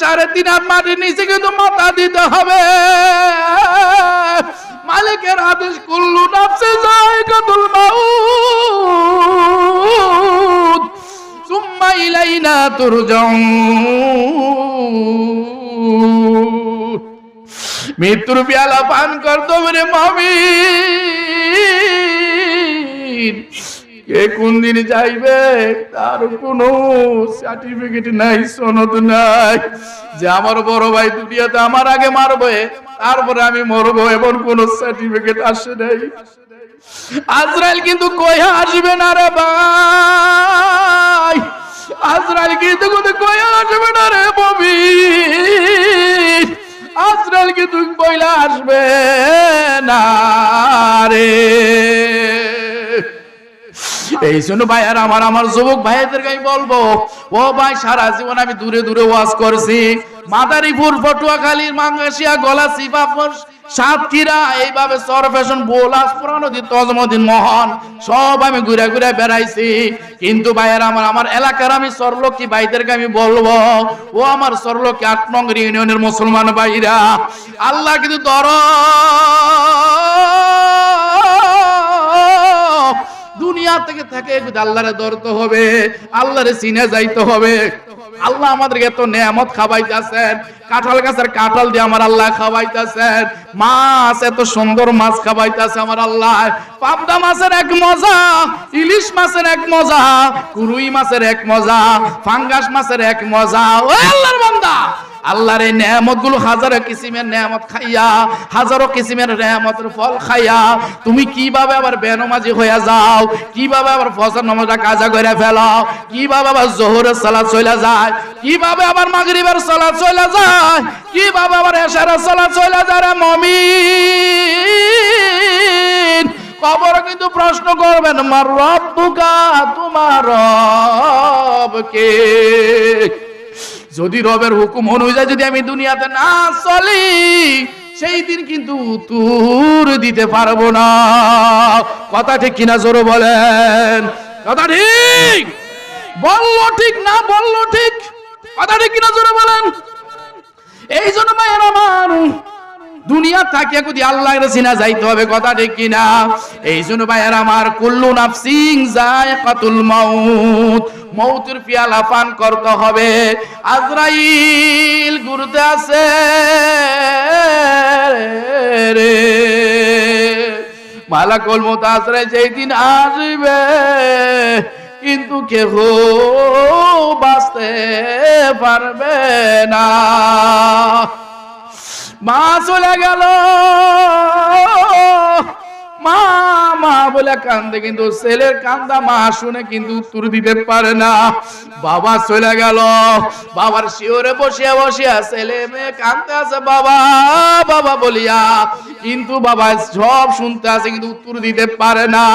সাড়ে তিন হাত মাটির নিচে কিন্তু মাথা দিতে হবে। মালিকের আদেশ, কুল্লু নাফসে যায় কতুল মাউত মৃত্যুর পেয়ালা পান করতো রে মামি কে কোন দিন যাইবে? তার কোনো সার্টিফিকেট নাই, সনদ নাই। যে আমার বড় ভাই দুনিয়াতে আমার আগে মারবে, তারপরে আমি মরবো এমন কোন সার্টিফিকেট আসে নাই। আজরাইল কিন্তু কইয়া আসবে না রে ভাই? আজরাইল কিন্তু কিন্তু আসবে না রে ববি আজরাইল কিন্তু কইলা আসবে না রে। এই জন্য ভাই আর আমার আমার যুবক ভাইদেরকে আমি বলব, ও ভাই, সারা জীবন আমি দূরে দূরে ওয়াজ করছি। মাদারীপুর, পটুয়াখালীর মাঙ্গাসিয়া গলা সিপাপুর এইভাবে সরফেশন বোলাস পুরানদী তজমদিন, মোহন, সব আমি ঘুরে ঘুরে বেড়াইছি। কিন্তু ভাইয়ের আমার আমার এলাকার আমি সরলক্ষী ভাইদেরকে আমি বলব, ও আমার সরলক্ষী আট নং ইউনিয়নের মুসলমান ভাইরা, আল্লাহ কিন্তু ধর দুনিয়া থেকে থাকে আল্লাহরে ধরতে হবে, আল্লাহরে চিনে যাইতে হবে। আল্লাহ আমাদেরকে এত নেয়ামত খাওয়াইতেছেন, কাঁঠাল গাছের কাঁঠাল দিয়ে আমার আল্লাহ খাওয়াইতেছেন, মাছ এত সুন্দর মাছ খাওয়াইতেছে আমার আল্লাহ। পাবদা মাছের এক মজা, ইলিশ মাছের এক মজা, কুরুই মাছের এক মজা, ফাঙ্গাস মাছের এক মজা। ও আল্লাহর বান্দা! আল্লাহর এই নেয়ামতগুলো হাজারো কিসিমের নেয়ামত খাইয়া, হাজারো কিসিমের নেয়ামতের ফল খাইয়া, তুমি কীভাবে আবার বেনমাজি হইয়া যাও, কীভাবে আবার ফসল নামাজটা কাজা করে ফেলাও, কীভাবে আবার জোহরের সালাদ চলে যায়, কীভাবে আবার মাগরিবের সালাদ চলে যায়, কীভাবে আবার এশারের সালাদ চলে যায় রে মমিন? কবর কিন্তু প্রশ্ন করবেন, মার রব্বুকা, তোমার রবকে? যদি রবের হুকুম অনুযায়ী যদি আমি দুনিয়াতে না চলি, সেই দিন কিন্তু তুর দিতে পারব না। কথা ঠিক কিনা জোরে বলেন? কথা ঠিক? বলল ঠিক না বলল ঠিক? কথা ঠিক কিনা জোরে বলেন? এই জন্য মায়ের আমার দুনিয়া থাকে যদি আল্লাহর সিনা যাইতে হবে, কথা ঠিক কিনা? এই জন্য ভাইয়ার আমার, কুল্লু নাফসিং যায় কাতুল মাউত। মৌতের পিয়ালা পান করতে হবে। আজরাইল ঘুরতে আছে রে। মালাকুল মত আজরাইল যেই দিন আসবে, কিন্তু কেহ বাঁচতে পারবে না। মা চলে গেল। মা মা বলে কান্দে, কিন্তু ছেলের কান্দা মা শুনে কিন্তু উত্তর দিতে পারে না। বাবা চলে গেল। বাবার শিওরে বসিয়া বসিয়া ছেলে মেয়ে কান্দতে আছে। বাবা বাবা বলিয়া, কিন্তু বাবা সব শুনতে আছে, কিন্তু উত্তর দিতে পারে না।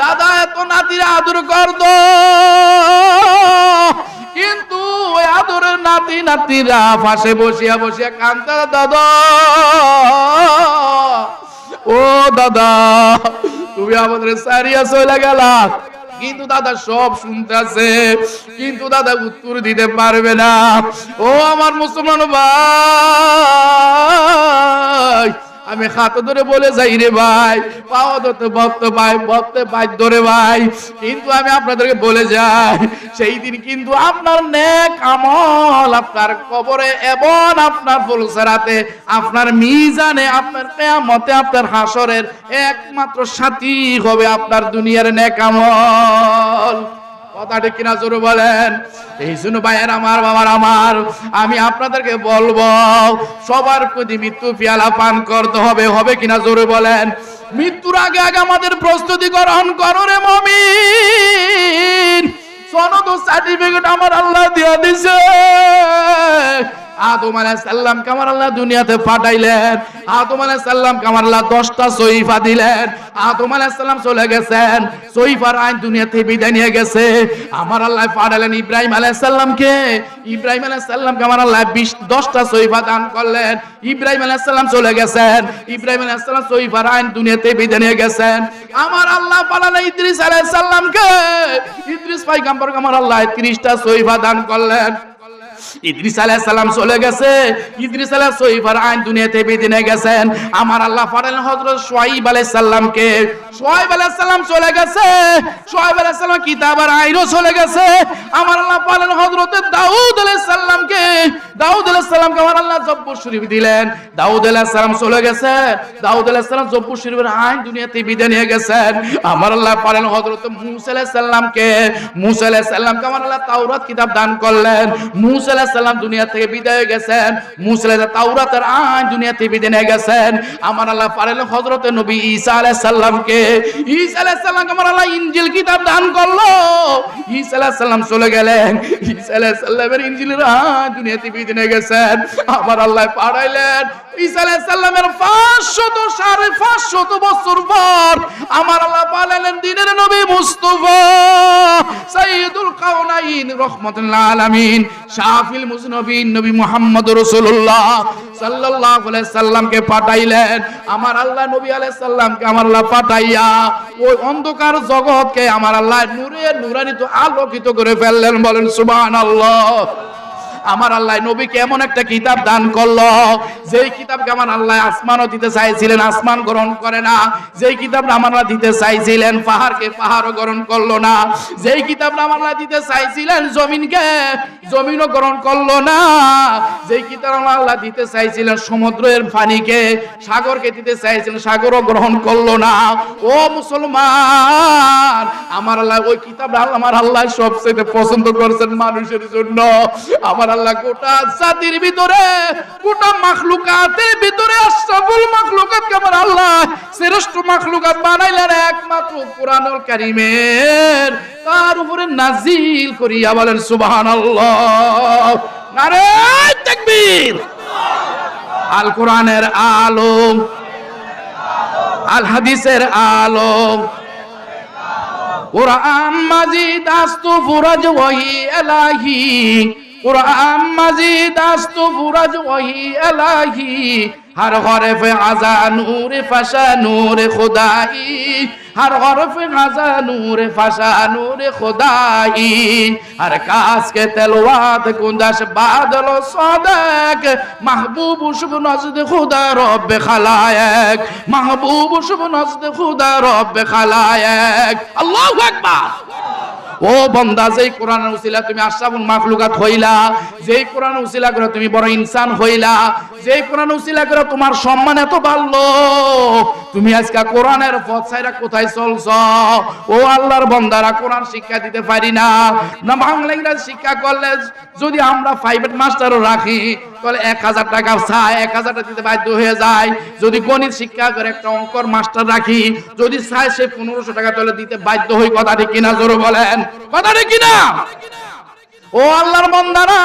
দাদা, এত নাতিরা আদর করতো। কিন্তু ওই আদরের নাতি, নাতিরা পাশে বসিয়া বসিয়া কান্দা। দাদা দাদা, তুমি আমাদের সারিয়া চলে গেলা। কিন্তু দাদা সব শুনতেছে, কিন্তু দাদা উত্তর দিতে পারবে না। ও আমার মুসলমান ভাই আমি হাত ধরে বলে যাই রে ভাই পাওয়া ধরতে ভক্ত ভাই ভক্ত ভাই ধরে ভাই। কিন্তু আমি আপনাদেরকে বলে যাই, সেই দিন কিন্তু আপনার নেক আমল, আপনার কবরে এবং আপনার ফুলসেরাতে, আপনার মিজানে, আপনার কেয়ামতে, আপনার হাসরের একমাত্র সাথী হবে আপনার দুনিয়ার নেক আমল। কথাটা কিনা জোরে বলেন? এই জন্য ভাইয়ের আমার, বাবার আমার, আমি আপনাদেরকে বলব, সবার প্রতি মৃত্যু পিয়ালা পান করতে হবে হবে কিনা জোরে বলেন? মৃত্যুর আগে আগে আমাদের প্রস্তুতি গ্রহণ করো রে মমি সনদ সার্টিফিকেট আমার আল্লাহ দিয়া দিছে। আদম আলাইহিস সালাম কামার আল্লাহ দুনিয়াতে পাঠাইলেন। আদম আলাইহিস সালাম কামার আল্লাহ 10টা সহিফা দিলেন। আদম আলাইহিস চলে গেছেন। সহিফার আইন দুনিয়াতে বিদায় নিয়ে গেছে। আমার আল্লাহ পাঠালেন ইব্রাহিম আলাইহিস সালামকে ইব্রাহিম আলাইহিস সালামকে আমার আল্লাহ 20 10টা সহিফা দান করলেন। ইব্রাহিম আলাইহিস সালাম চলে গেছেন। ইব্রাহিম আলাইহিস সালাম আইন দুনিয়াতে বিদায় নিয়ে গেছেন। আমার আল্লাহ পাঠালেন ইদ্রিস আলাইহিস সালামকে ইদ্রিস পয়গম্বরকে আমার আল্লাহ 30টা সহিফা দান করলেন। ইদ্রিস আলাইহিস সালাম চলে গেছে। ইদ্রিস আলাইহিস সহিফার আইন দুনিয়াতে বিদিনে গেছেন। আমার আল্লাহ পাঠালেন হযরত শুআইব আলাইহিস সালামকে শুআইব আলাইহিস সালাম চলে গেছে। শুআইব আলাইহিস সালাম কিতাব আর আইনও চলে গেছে। আমার আল্লাহ পাঠালেন হযরত দাউদ আলাইহিস সালামকে, দাউদ আলাইহিস সালামকে আমার আল্লাহ জব্বুর শরীফ দিলেন। দাউদ আলাইহিস সালাম চলে গেছে। দাউদ আলাইহিস সালাম জব্বুর শরীফের আইন দুনিয়াতে বিদায় নিয়ে গেছেন। আমার আল্লাহ পাঠালেন হযরত মূসা আলাইহিস সালামকে, মূসা আলাইহিস সালামকে আমার আল্লাহ তাওরাত কিতাব দান করলেন। মূসা সালাম দুনিয়া থেকে বিদায় গেছেন। মুসলে তাওরাতের আইন দুনিয়া থেকে বিদায় নিয়ে গেছেন। আমার আল্লাহ পারেন হযরত নবী ঈসা আলাইহিস সালামকে। ঈসা আলাইহিস সালামকে আমার আল্লাহ ইঞ্জিল কিতাব দান করল। ঈসা সালাম চলে গেলেন। ঈসা আলাইহিস সালামের ইনজিলের আইন দুনিয়াতে বিদায় নিয়ে গেছেন। আমার আল্লাহ পাঠাইলেন। ঈসা আলাইহিস 500 সাড়ে 500 বছর আমার আল্লাহ নবী সাল্লামকে পাঠাইলেন। আমার আল্লাহ নবী আলাইহিস আমার আল্লাহ পাঠাইয়া ওই অন্ধকার জগৎকে আমার আল্লাহ নূরে নূরানিত আলোকিত করে ফেললেন। বলেন, সুবহানাল্লাহ। আমার আল্লাহ নবীকে এমন একটা কিতাব দান করল। যেই কিতাবকে আমার আল্লাহ আসমানও দিতে চাইছিলেন, আসমান গ্রহণ করে না। যেই কিতাবটা আমার আল্লাহ দিতে চাইছিলেন, পাহাড়কে পাহাড়ও গ্রহণ করল না। যেই কিতাবটা আমার আল্লাহ দিতে চাইছিলেন, জমিনকে জমিনও গ্রহণ করল না। যেই কিতাব আমার আল্লাহ দিতে চাইছিলেন, সমুদ্রের পানিকে, সাগরকে দিতে চাইছিলেন, সাগরও গ্রহণ করল না। ও মুসলমান, আমার আল্লাহ, ওই কিতাবটা আমার আল্লাহ সবচেয়ে পছন্দ করছেন মানুষের জন্য। আমার আল্লাহ, গোটা জাতির ভিতরে, গোটা মাখলুকাতের ভিতরে আশরাফুল মাখলুকাতকে আমার আল্লাহ শ্রেষ্ঠ মাখলুকাত বানাইলেন একমাত্র কোরআনুল কারীমের। তার উপরে নাজিল করিয়া বলেন, সুবহানাল্লাহ। নারে তাকবীর। আল কোরআনের আলো আল হাদিসের আলো কোরআন মাজিদ আস্তু ফুরাজ ওয়াহি এলাহি। কোরআন মাজিদ আস্তু ফুরাজ এলাহি। হার হরফে আজা নূরে ফাশা নূরে খোদাই। হার হরফে আজা নূরে ফাশা নূরে খোদাই। হার কাসকে তেলওয়াত কুন্দাস বাদল সাদাক। মাহবুব শুভ নজদ খুদা রব্বে খালায়েক। মাহবুব শুভ নজদ খুদা রব্বে খালায়েক। আল্লাহু আকবার। ও বন্দা যেই কোরআনের উসিলা তুমি আশরাফুল মাখলুকাত হইলা যেই কোরআন উসিলা করে তুমি বড় ইনসান হইলা, যেই কোরআন উসিলা করে তোমার সম্মান এত বাড়লো, তুমি আজকে কোরআনের পথ ছাইরা কোথায় চলছ? ও আল্লাহর বন্দারা, কোরআন শিক্ষা দিতে পারি না। না, বাংলা ইংরেজি শিক্ষা করলে যদি আমরা প্রাইভেট মাস্টারও রাখি, তাহলে এক হাজার টাকা চায় এক হাজার টাকা দিতে বাধ্য হয়ে যায়। যদি গণিত শিক্ষা করে একটা অঙ্কর মাস্টার রাখি, যদি চায় সে পনেরোশো টাকা তাহলে দিতে বাধ্য হই, কথা কিনা জোরে বলেন? কথা কিনা? ও আল্লাহর বন্দারা,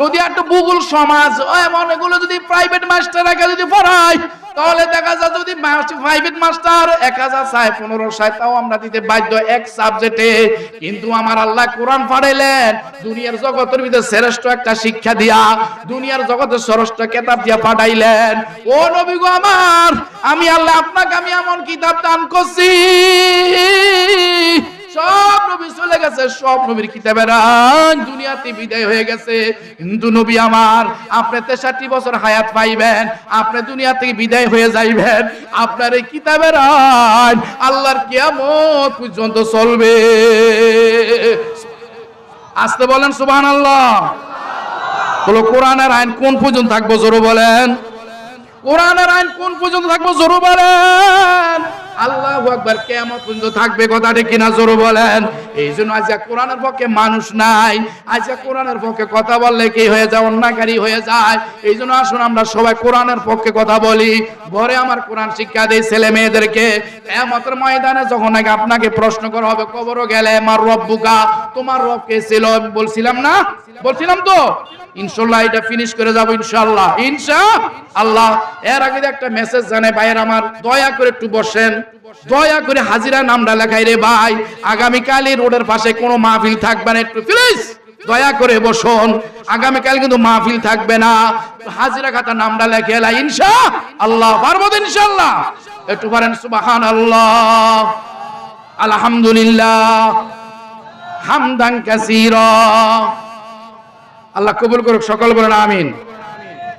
যদি একটা বুগুল সমাজ, ও এমন এগুলো যদি প্রাইভেট মাস্টার রাখে যদি পড়ায়, তাহলে দেখা যায় যদি প্রাইভেট মাস্টার এক হাজার চায় পনেরো চায় তাও আমরা দিতে বাধ্য এক সাবজেক্টে কিন্তু আমার আল্লাহ কোরআন পাঠাইলেন, দুনিয়ার জগতের ভিতরে শ্রেষ্ঠ একটা শিক্ষা দিয়া, দুনিয়ার জগতের শ্রেষ্ঠ কেতাব দিয়া পাঠাইলেন। ও নবী গো আমার, আমি আল্লাহ আপনাকে আমি এমন কিতাব দান করছি। সব নবী চলে গেছে, সব নবীর কিতাবের আইন দুনিয়াতে বিদায় হয়ে গেছে। কিন্তু নবী আমার, আপনি তেষট্টি বছর হায়াত পাইবেন, আপনি দুনিয়া থেকে বিদায় হয়ে যাইবেন, আপনার এই কিতাবের আল্লাহর কিয়ামত পর্যন্ত চলবে। আসতে বলেন সুবহান আল্লাহ বলো, কোরআনের আইন কোন পর্যন্ত থাকব, জোরো বলেন। কোরআনের আইন কোন পর্যন্ত থাকব, জোরো বলেন। আল্লাহ একবার কেমন পর্যন্ত থাকবে কথাটা কিনা জোরো বলেন। এই জন্য আজকে কোরআনের পক্ষে মানুষ নাই। আজকে কোরআনের পক্ষে কথা বললে কি হয়ে যায় অন্যাকারী হয়ে যায়? এই জন্য আসুন আমরা সবাই কোরআনের পক্ষে কথা বলি। ঘরে আমার কোরআন শিক্ষা দেই ছেলে মেয়েদেরকে। এমতের ময়দানে যখন নাকি আপনাকে প্রশ্ন করা হবে, কবরও গেলে, আমার রব্বুকা তোমার রব কে ছিল? বলছিলাম না। বলছিলাম তো। ইনশাল্লাহ এটা ফিনিশ করে যাব ইনশাল্লাহ ইনশা আল্লাহ। এর আগে একটা মেসেজ জানে, ভাইয়ের আমার দয়া করে একটু বসেন। দয়া করে হাজিরা নামটা লেখাই রে ভাই। আগামীকাল এই রোডের পাশে কোনো মাহফিল থাকবে না। একটু প্লিজ দয়া করে বসুন। আগামীকাল কিন্তু মাহফিল থাকবে না। হাজিরা খাতা নামটা লেখে এলা ইনশা আল্লাহ পারব তো ইনশাল্লাহ। একটু পারেন সুবাহান আল্লাহ আলহামদুলিল্লাহ। হামদান কাসীরা। আল্লাহ কবুল করুক, সকল বলেন আমিন।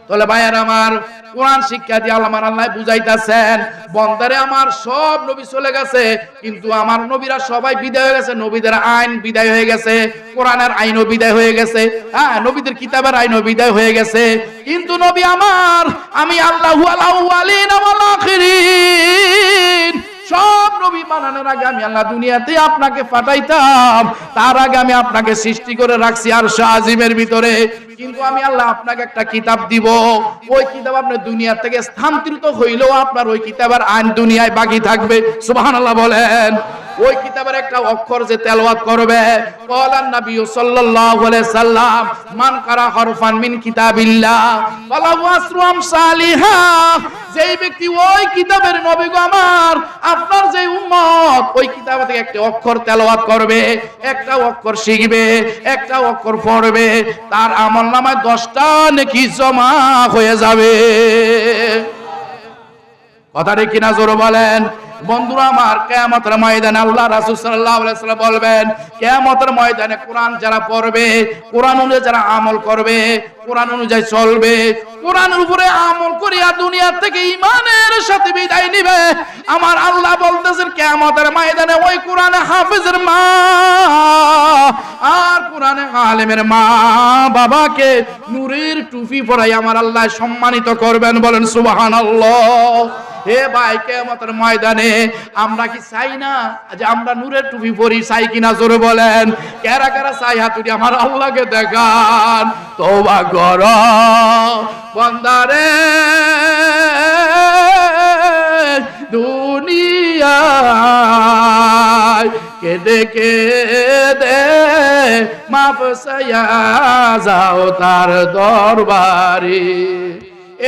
তাহলে ভাইয়ার আমার কোরআন শিক্ষা দিয়ে আল্লাহ আল্লাহ বুঝাইতেছেন, বন্দারে আমার সব নবী চলে গেছে, কিন্তু আমার নবীরা সবাই বিদায় হয়ে গেছে, নবীদের আইন বিদায় হয়ে গেছে, কোরআনের আইনও বিদায় হয়ে গেছে হ্যাঁ নবীদের কিতাবের আইনও বিদায় হয়ে গেছে, কিন্তু নবী আমার, আমি আল্লাহু আলাউয়ালিন ওয়াল আখিরিন। সব নবী বানানোর আগে আমি আল্লাহ দুনিয়াতে আপনাকে পাঠাইতাম তার আগে আমি আপনাকে সৃষ্টি করে রাখছি আর শাহজিমের ভিতরে। কিন্তু আমি আল্লাহ আপনাকে একটা কিতাব দিব। ওই কিতাব আপনার দুনিয়া থেকে স্থানান্তরিত হইলেও আপনার ওই কিতাবের আইন দুনিয়ায় বাকি থাকবে। সুবহানাল্লাহ বলেন। ওই কিতাবের একটা অক্ষর যে তেলাওয়াত করবে কলান নবী সাল্লাল্লাহু আলাইহি সাল্লাম, মান কারা হরফান মিন কিতাবিল্লাহ, ফালাহু আসরু আমসালিহা। যেই ব্যক্তি ওই কিতাবের নবী গো আমার, আপনার যে উম্মত, ওই কিতাব থেকে একটা অক্ষর তেলাওয়াত করবে, একটা অক্ষর শিখবে, একটা অক্ষর পড়বে, তার আমল নামায় দশটা নাকি জমা হয়ে যাবে। কথাটি কিনা জোর বলেন? বন্ধুরা আমার কেয়ামতের ময়দানে আল্লাহ রাসূল সাল্লাল্লাহু আলাইহি সাল্লাম বলবেন, কেয়ামতের ময়দানে কোরআন যারা পড়বে, কোরআন অনুযায়ী যারা আমল করবে, কোরআন অনুযায়ী চলবে কোরআনের উপরে আমল করিয়া দুনিয়া থেকে ইমানের সাথে বিদায় নিবে। আমার আল্লাহ বলতেছেন, কেয়ামতের ময়দানে ওই কোরআনে হাফেজের মা, আর কোরআনে আলেমের মা বাবাকে নূরের টুপি পরাই আমার আল্লাহ সম্মানিত করবেন, বলেন সুবহানাল্লাহ। হে ভাই কেমতের ময়দানে আমরা কি চাই না যে আমরা নূরের টুপি পরি, চাই কিনা জোরে বলেন। কেরা কেরা চাই হাতুড়ি, আমার আল্লাহকে দেখান। তোবা কর। বন্দারে, দুনিয়ায় কেদে কেদে মাপ সায়া যাও তার দরবারে।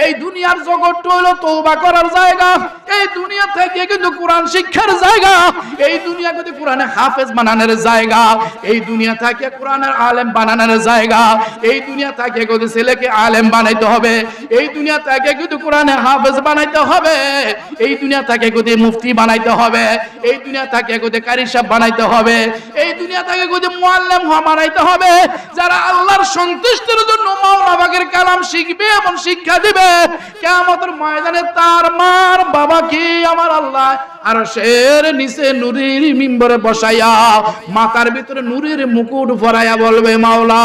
এই দুনিয়ার জগৎটা হলো তৌবা করার জায়গা। এই দুনিয়া থেকে কিন্তু কোরআন শিক্ষার জায়গা। এই দুনিয়া কিন্তু কোরআনে হাফেজ বানানোর জায়গা। এই দুনিয়া থেকে কোরআনের আলেম বানানোর জায়গা। এই দুনিয়া থেকে কিন্তু ছেলেকে আলেম বানাইতে হবে। এই দুনিয়া থেকে কিন্তু কোরআনে হাফেজ বানাইতে হবে। এই দুনিয়া থেকে কিন্তু মুফতি বানাইতে হবে। এই দুনিয়া থেকে কিন্তু কারি সাহেব বানাইতে হবে। এই দুনিয়া থেকে কিন্তু মুআল্লিম হওয়া বানাইতে হবে। যারা আল্লাহর সন্তুষ্টির জন্য বাগের কালাম শিখবে এবং শিক্ষা দিবে কেমতের ময়দানে তার মার বাবা কি আমার আল্লাহ? আর শের নিচে নুরির মিম্বরে বসাইয়া, মাথার ভিতরে নুরির মুকুট ভরাইয়া বলবে, মাওলা,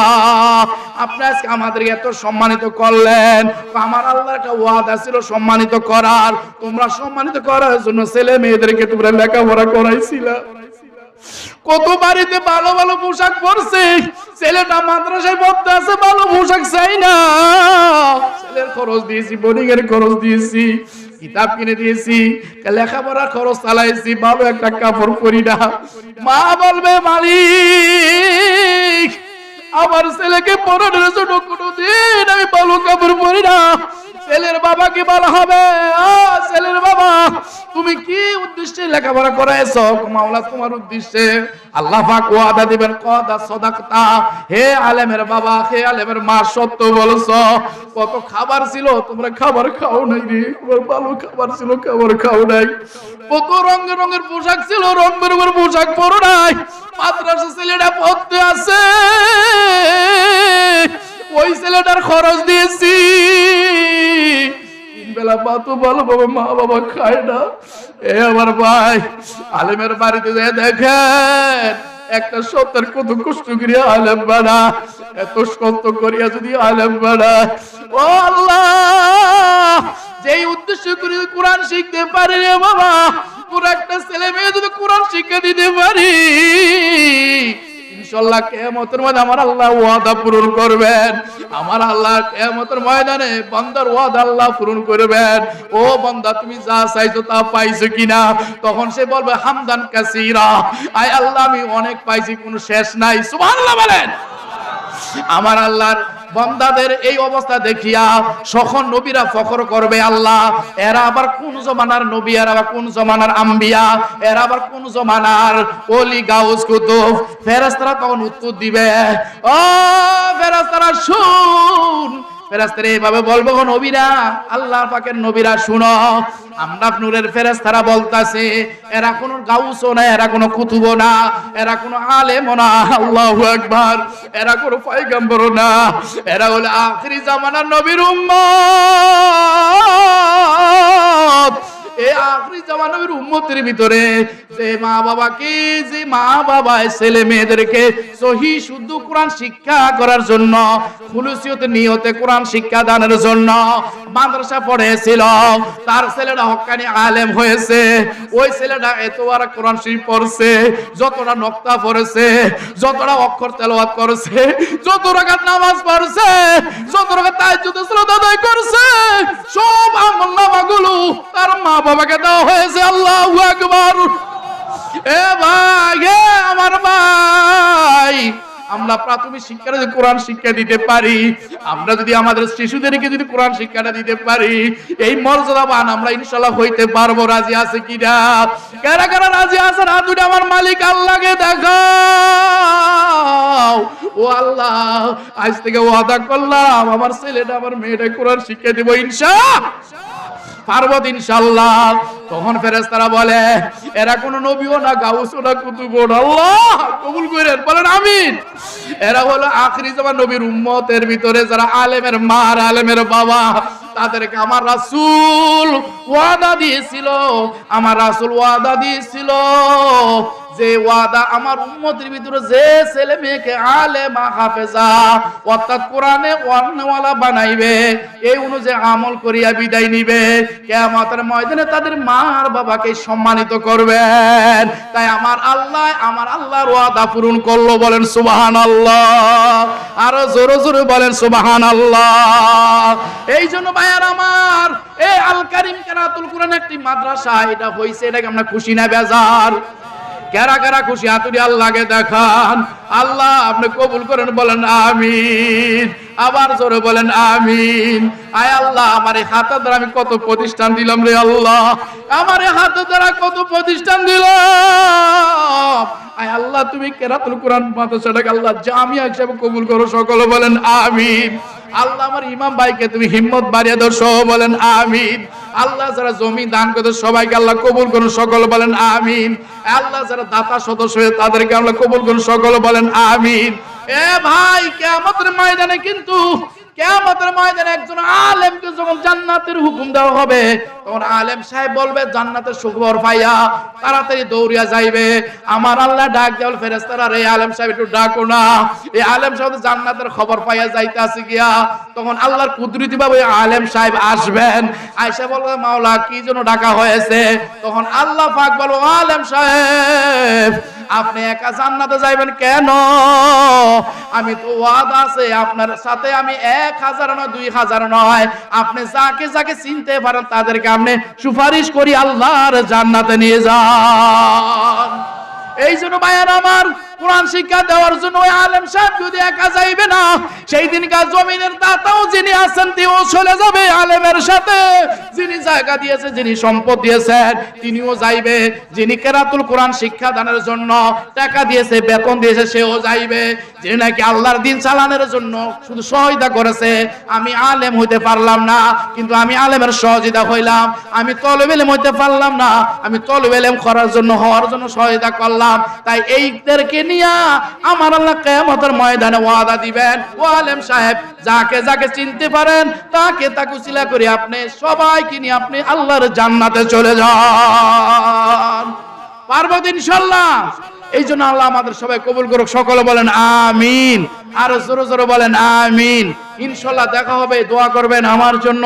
আপনি আজকে আমাদেরকে এত সম্মানিত করলেন। আমার আল্লাহ একটা ওয়াদা ছিল সম্মানিত করার। তোমরা সম্মানিত করার জন্য ছেলে মেয়েদেরকে তোমরা লেখাপড়া করাইছিলা। কত বাড়িতে ভালো ভালো পোশাক পরছে? ছেলেটা মাদ্রাসায় পড়তে আছে, ভালো পোশাক চাই না। ছেলের খরচ দিয়েছি বোর্ডিং এর খরচ দিয়েছি, কিতাব কিনে দিয়েছি, লেখাপড়ার খরচ চালাইছি, ভালো একটা কাপড় পরি না। মা বলবে, মালিক, আমার ছেলেকে পড়ানোর জন্য কোনো দিন আমি ভালো কাপড় পরি না। ছেলের বাবা কি ভালো হবে? আ, ছেলের বাবা তুমি কি উদ্দেশ্যে লেখাপড়া করাইছ? মাওলা তোমার উদ্দেশ্যে। আল্লাহ পাক ওয়াদা দিবেন কদা সদাকতা। হে আলেমের বাবা হে আলেমের মা সত্য বলছ। কত খাবার ছিল তোমরা খাবার খাও নাই রে। তোমার ভালো খাবার ছিল খাবার খাও নাই। কত রঙের রঙের পোশাক ছিল রং বেরঙের পোশাক পরো নাই। মাদ্রাসা ছেলেটা পড়তে আছে ওই ছেলেটার খরচ ভাতও ভালো বাবা মা বাবা খায় না। এ আমার ভাই, আলেমের বাড়িতে যেয়ে দেখেন, একটা সত্তর কত কষ্ট করিয়া আলেম বানা এত কষ্ট করিয়া যদি আলেম বানা ও যেই উদ্দেশ্য করে কোরআন শিখতে পারি রে বাবা, পুরো একটা ছেলে মেয়ে যদি কোরআন শিক্ষা দিতে পারি ইনশাল্লাহ কেয়ামতের মধ্যে আমার আল্লাহ ওয়াদা পূরণ করবেন। আমার আল্লাহ কেয়ামতের ময়দানে বান্দার ওয়াদা আল্লাহ পূরণ করবেন। ও বান্দা, তুমি যা চাইছো তা পাইছো কিনা? তখন সে বলবে, হামদান কাসিরা। আয় আল্লাহ, আমি অনেক পাইছি, কোনো শেষ নাই। সুবহানাল্লাহ বলেন। আমার আল্লাহর বন্দাদের এই অবস্থা দেখিয়া সখন নবীরা ফখর করবে আল্লাহ। এরা আবার কোন জমানার নবী, এরা আবার কোন জমানার আম্বিয়া, এরা আবার কোন জমানার অলি, গাউস, কুতুব। ফেরাস্তারা তখন উত্তর দিবে, ও ফেরাস্তারা শুন ফেরেস্তারা এইভাবে বলব গো নবীরা, আল্লাহ পাকের নবীরা শুনো, আমরা নূরের ফেরেস্তারা বলতাছে, এরা কোনো গাউসও না, এরা কোনো কুতুবও না, এরা কোনো আলেমও না, আল্লাহু আকবার, এরা কোনো পয়গম্বরও না, এরা হলো আখিরি জামানার নবীর উম্মত। যতটা নক্তা পড়েছে, যতটা অক্ষর তেলাওয়াত করেছে, যত রাকাত নামাজ পড়ছে, যত রাকাত তাহাজ্জুদ সালাত করছে, সব আমল তার মা বাবাকে দেওয়া হয়েছে, আল্লাহু আকবার। এ ভাই আমার ভাই। আমরা প্রাথমিক শিক্ষা যদি কোরআন শিক্ষা দিতে পারি, আমরা যদি আমাদের শিশুদেরকে যদি কোরআন শিক্ষাটা দিতে পারি, এই মর্যাদাবান আমরা ইনশাল্লাহ হইতে পারব। রাজি আছে কিনা কারা কারা রাজি আছে না দুটো আমার মালিক, আল্লাহকে দেখাও। ও আল্লাহ, আজ থেকে ওয়াদা করলাম, আমার ছেলেটা, আমার মেয়েটা কোরআন শিক্ষা দিব ইনশা পার্বত ইনশাল্লাহ তখন ফেরেস্তারা বলে, এরা কোন নবীও না, গাউসও না, কুতুবও না। আল্লাহ, কবুল করেন, বলেন আমিন। এরা হলো আখরি জামান নবীর উম্মতের ভিতরে যারা আলেমের মার, আলেমের বাবা, তাদেরকে আমার রাসূল ওয়াদা দিয়েছিল। আমার রাসূল ওয়াদা দিয়েছিল। যে ওয়াদা আমার উম্মতের ভিতরে যে ছেলে মেয়েকে আলেমা, হাফেজা, অর্থাৎ কোরআনে ওয়ান্নওয়ালা বানাইবে, এই অনুযায়ী আমল করিয়া বিদায় নিবে, কেয়ামতের ময়দানে তাদের মা মার বাবাকে সম্মানিত করবেন তাই আমার আল্লাহ, আমার আল্লাহর ওয়াদা পূরণ করল বলেন সুবাহান আল্লাহ আরও জোরে জোরে বলেন সুবাহান আল্লাহ এই জন্য ভাইয়ার আমার, এই আল কারিম কেরাতুল কোরআন একটি মাদ্রাসা, এটা হইছে, এটাকে আমরা খুশি না, বেজার। কারা কারা খুশি হাতুড়ি আল্লাহকে দেখান। আল্লাহ আপনি কবুল করেন, বলেন আমিন। আবার জোরে বলেন আমিন। আয় আল্লাহ, আমার এই হাতের দ্বারা আমি কত প্রতিষ্ঠান দিলাম রে আল্লাহ। আমার এই হাতের দ্বারা কত প্রতিষ্ঠান দিলাম। আয় আল্লাহ, তুমি কেরাতুল কোরআন মাদ্রাসাটাকে আল্লাহ জামিয়া হিসেবে কবুল করো সকলে, বলেন আমিন। আল্লাহ আমার ইমাম ভাইকে তুমি হিম্মত বাড়িয়ে সহ বলেন আমিন। আল্লাহ যারা জমি দান করে, সবাইকে আল্লাহ কবুল করুন, সকল বলেন আমিন। আল্লাহ যারা দাতা সদস্য হয়ে, তাদেরকে আল্লাহ কবুল করুন, সকল বলেন আমিন। এ ভাই কেমন ময়দানে কিন্তু কেমতের ময়দানে একজন আলেমকে যখন জান্নাতের হুকুম দেওয়া হবে, তখন আলেম সাহেব বলবে, জান্নাতের সুখবর পাইয়া তাড়াতাড়ি দৌড়িয়া যাইবে। আমার আল্লাহ ডাক দেওয়াল ফেরেস্তারা রে আলেম সাহেব, একটু ডাকো না। এই আলেম সাহেব জান্নাতের খবর পাইয়া যাইতে আছে গিয়া। তখন আল্লাহর কুদরতি ভাবে আলেম সাহেব আসবেন। আয়সা বলবে মাওলা, কি জন্য ডাকা হয়েছে? তখন আল্লাহ পাক বলব আলেম সাহেব আপনি একা জান্নাতে যাইবেন কেন? আমি তো ওয়াদা আছে, আপনার সাথে আমি এক হাজার নয়, দুই হাজার নয়। আপনি যাকে যাকে চিনতে পারেন, তাদেরকে আপনি সুপারিশ করি আল্লাহর জান্নাতে নিয়ে যান। এই জন্য ভাইয়ার আমার কোরআন শিক্ষা দেওয়ার জন্য ওই আলেম সাহেব যদি একা যাইবে না সেই দিনকার জমিনের দাতাও যিনি আছেন তিনিও চলে যাবে আলেমের সাথে। যিনি জায়গা দিয়েছে, যিনি সম্পদ দিয়েছেন তিনিও যাইবে। যিনি কেরাতুল কোরআন শিক্ষা দানের জন্য টাকা দিয়েছে, বেতন দিয়েছে, সেও যাইবে। যিনি নাকি আল্লাহর দিন চালানোর জন্য শুধু সহযোগিতা করেছে, আমি আলেম হইতে পারলাম না, কিন্তু আমি আলেমের সহযোগিতা হইলাম। আমি তলব এলেম হইতে পারলাম না, আমি তলব এলেম করার জন্য হওয়ার জন্য সহযোগিতা করলাম। তাই এইদেরকে নিয়ে আমার আল্লাহ কেয়ামতের ময়দানে ওয়াদা দিবেন। ও আলেম সাহেব, যাকে যাকে চিনতে পারেন, তাকে তাকে করে আপনি সবাইকে নিয়ে আপনি আল্লাহর জান্নাতে চলে যান। ইনশাল্লাহ? এই জন্য আল্লাহ আমাদের সবাই কবুল করুক, সকলে বলেন আমিন। আর জোরে জোরে বলেন আমিন। ইনশাল্লাহ দেখা হবে, দোয়া করবেন আমার জন্য।